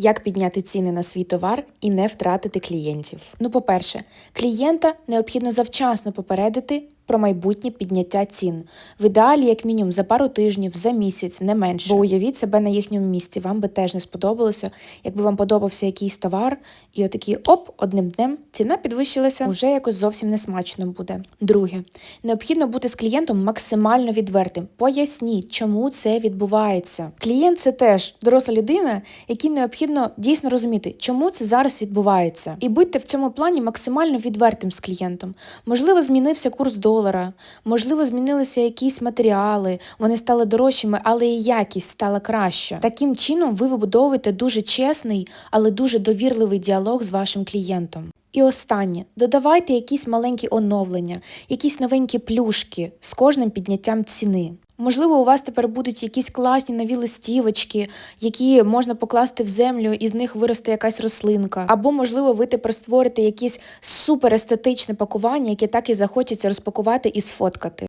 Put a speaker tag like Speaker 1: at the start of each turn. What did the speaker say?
Speaker 1: Як підняти ціни на свій товар і не втратити клієнтів? Ну, по-перше, клієнта необхідно завчасно попередити про майбутнє підняття цін. В ідеалі, як мінімум, за пару тижнів, за місяць, не менше. Бо уявіть себе на їхньому місці. Вам би теж не сподобалося, якби вам подобався якийсь товар, і отакий оп, одним днем ціна підвищилася, уже якось зовсім не смачно буде. Друге, необхідно бути з клієнтом максимально відвертим. Поясніть, чому це відбувається. Клієнт це теж доросла людина, якій необхідно дійсно розуміти, чому це зараз відбувається. І будьте в цьому плані максимально відвертим з клієнтом. Можливо, змінився курс долара, можливо, змінилися якісь матеріали, вони стали дорожчими, але і якість стала краща. Таким чином, ви вибудовуєте дуже чесний, але дуже довірливий діалог з вашим клієнтом. І останнє, додавайте якісь маленькі оновлення, якісь новенькі плюшки з кожним підняттям ціни. Можливо, у вас тепер будуть якісь класні нові листівочки, які можна покласти в землю, і з них виросте якась рослинка. Або, можливо, ви тепер створите якісь суперестетичне пакування, яке так і захочеться розпакувати і сфоткати.